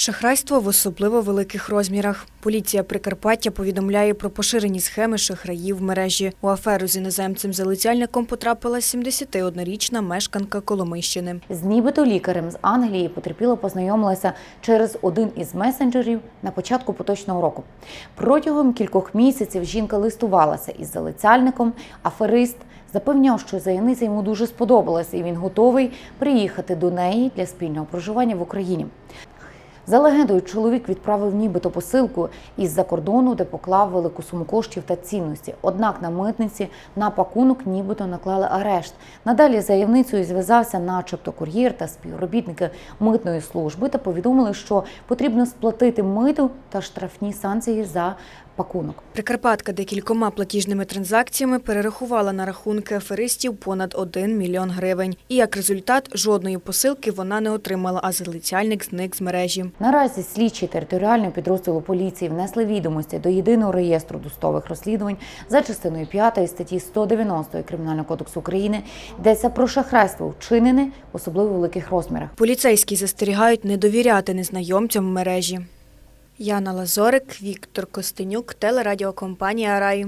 Шахрайство в особливо великих розмірах. Поліція Прикарпаття повідомляє про поширені схеми шахраїв в мережі. У аферу з іноземцем залицяльником потрапила 71-річна мешканка Коломийщини. З нібито лікарем з Англії потерпіла познайомилася через один із месенджерів на початку поточного року. Протягом кількох місяців жінка листувалася із залицяльником, аферист запевняв, що заяниця йому дуже сподобалася, і він готовий приїхати до неї для спільного проживання в Україні. За легендою, чоловік відправив нібито посилку із-за кордону, де поклав велику суму коштів та цінності. Однак на митниці на пакунок нібито наклали арешт. Надалі заявницею зв'язався, начебто, кур'єр та співробітники митної служби та повідомили, що потрібно сплатити миту та штрафні санкції за пакунок. Прикарпатка декількома платіжними транзакціями перерахувала на рахунки аферистів понад 1 мільйон гривень. І як результат, жодної посилки вона не отримала, а залицяльник зник з мережі. Наразі слідчі територіального підрозділу поліції внесли відомості до єдиного реєстру досудових розслідувань за частиною 5 статті 190 Кримінального кодексу України, йдеться про шахрайство вчинене в особливо великих розмірах. Поліцейські застерігають не довіряти незнайомцям в мережі. Яна Лазорик, Віктор Костенюк, телерадіокомпанія Рай.